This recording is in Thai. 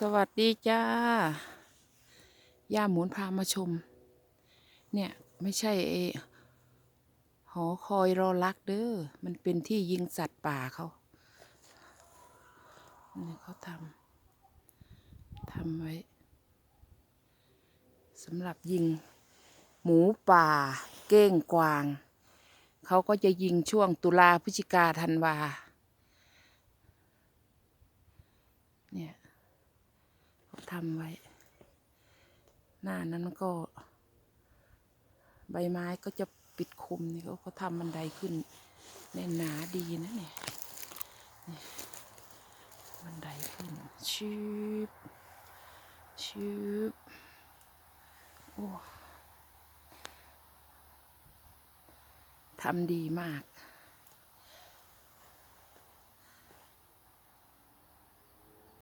สวัสดีจ้า ย่าหมุนพามาชม เนี่ย ไม่ใช่เอหอคอยรอลักเด้อ มันเป็นที่ยิงสัตว์ป่าเขาเนี่ยเขาทำทำไว้สำหรับยิง หมูป่า เก้งกวาง เขาก็จะยิงช่วงตุลาพฤศจิกาธันวาเนี่ยำไว้ หน้านั้นก็ ใบไม้ก็จะปิดคุมนี่เขาเขาทำบันไดขึ้นแน่นหนาดีนะเนี่ยเนี่ยบันไดขึ้นชืบชืบโอ้ทำดีมาก